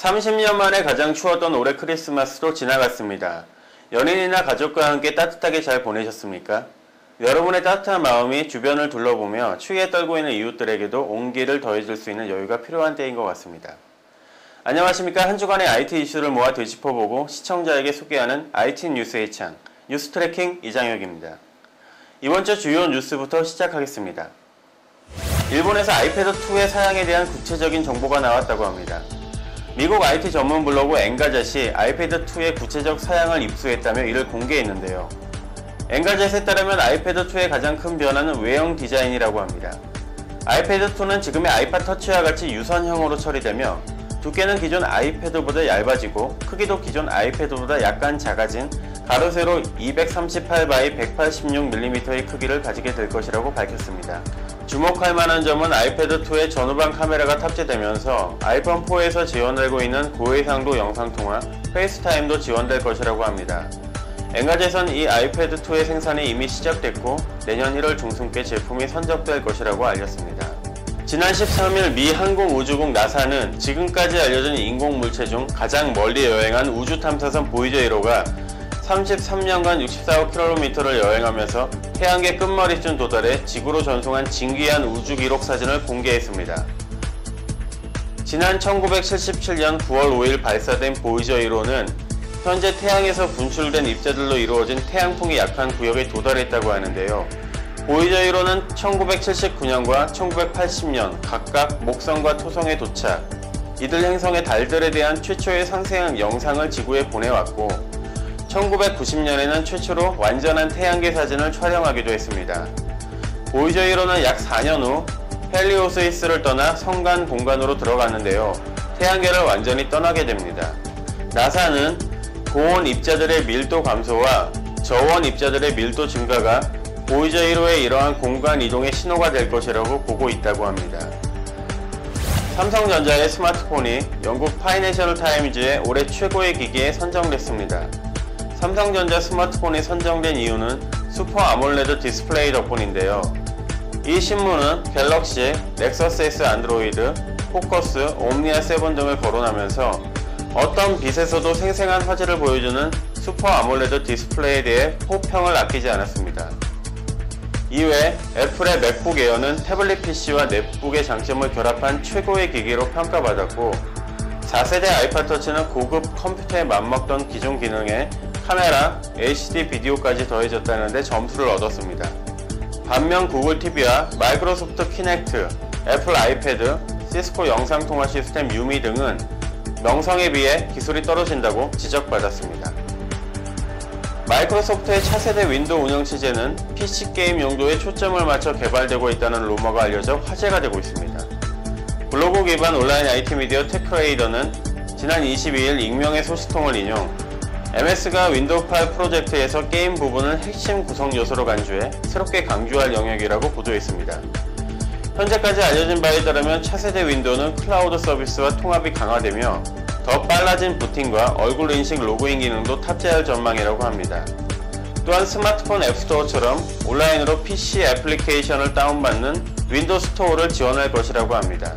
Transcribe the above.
30년 만에 가장 추웠던 올해 크리스마스도 지나갔습니다. 연인이나 가족과 함께 따뜻하게 잘 보내셨습니까? 여러분의 따뜻한 마음이 주변을 둘러보며 추위에 떨고 있는 이웃들에게도 온기를 더해줄 수 있는 여유가 필요한 때인 것 같습니다. 안녕하십니까. 한 주간의 IT 이슈를 모아 되짚어보고 시청자에게 소개하는 IT 뉴스의 창, 뉴스 트래킹 이장혁입니다. 이번 주 주요 뉴스부터 시작하겠습니다. 일본에서 아이패드2의 사양에 대한 구체적인 정보가 나왔다고 합니다. 미국 IT 전문 블로그 엔가젯이 아이패드2의 구체적 사양을 입수했다며 이를 공개했는데요. 엔가젯에 따르면 아이패드2의 가장 큰 변화는 외형 디자인이라고 합니다. 아이패드2는 지금의 아이팟 터치와 같이 유선형으로 처리되며 두께는 기존 아이패드보다 얇아지고 크기도 기존 아이패드보다 약간 작아진 가로 세로 238by 186mm의 크기를 가지게 될 것이라고 밝혔습니다. 주목할 만한 점은 아이패드2에 전후방 카메라가 탑재되면서 아이폰 4에서 지원되고 있는 고해상도 영상통화, 페이스타임도 지원될 것이라고 합니다. 엔가젯은 이 아이패드2의 생산이 이미 시작됐고 내년 1월 중순께 제품이 선적될 것이라고 알렸습니다. 지난 13일 미 항공우주국 나사는 지금까지 알려진 인공물체 중 가장 멀리 여행한 우주 탐사선 보이저 1호가 33년간 64km를 여행하면서 태양계 끝머리쯤 도달해 지구로 전송한 진귀한 우주 기록 사진을 공개했습니다. 지난 1977년 9월 5일 발사된 보이저 1호는 현재 태양에서 분출된 입자들로 이루어진 태양풍이 약한 구역에 도달했다고 하는데요. 보이저 1호는 1979년과 1980년 각각 목성과 토성에 도착, 이들 행성의 달들에 대한 최초의 상세한 영상을 지구에 보내왔고 1990년에는 최초로 완전한 태양계 사진을 촬영하기도 했습니다. 보이저 1호는 약 4년 후 헬리오스이스를 떠나 성간 공간으로 들어갔는데요. 태양계를 완전히 떠나게 됩니다. 나사는 고온 입자들의 밀도 감소와 저온 입자들의 밀도 증가가 보이저 1호의 이러한 공간 이동의 신호가 될 것이라고 보고 있다고 합니다. 삼성전자의 스마트폰이 영국 파이낸셜 타임즈의 올해 최고의 기기에 선정됐습니다. 삼성전자 스마트폰이 선정된 이유는 슈퍼 아몰레드 디스플레이 덕분인데요. 이 신문은 갤럭시, 넥서스 S 안드로이드, 포커스, 옴니아 7 등을 거론하면서 어떤 빛에서도 생생한 화질을 보여주는 슈퍼 아몰레드 디스플레이에 대해 호평을 아끼지 않았습니다. 이외 애플의 맥북 에어는 태블릿 PC와 넷북의 장점을 결합한 최고의 기기로 평가받았고 4세대 아이팟 터치는 고급 컴퓨터에 맞먹던 기존 기능에 카메라, HD 비디오까지 더해졌다는데 점수를 얻었습니다. 반면 구글 TV와 마이크로소프트 키넥트, 애플 아이패드, 시스코 영상통화 시스템 유미 등은 명성에 비해 기술이 떨어진다고 지적받았습니다. 마이크로소프트의 차세대 윈도우 운영 체제는 PC 게임 용도에 초점을 맞춰 개발되고 있다는 루머가 알려져 화제가 되고 있습니다. 블로그 기반 온라인 IT 미디어 테크레이더는 지난 22일 익명의 소식통을 인용 MS가 윈도우 8 프로젝트에서 게임 부분을 핵심 구성 요소로 간주해 새롭게 강조할 영역이라고 보도했습니다. 현재까지 알려진 바에 따르면 차세대 윈도우는 클라우드 서비스와 통합이 강화되며 더 빨라진 부팅과 얼굴 인식 로그인 기능도 탑재할 전망이라고 합니다. 또한 스마트폰 앱스토어처럼 온라인으로 PC 애플리케이션을 다운받는 윈도우 스토어를 지원할 것이라고 합니다.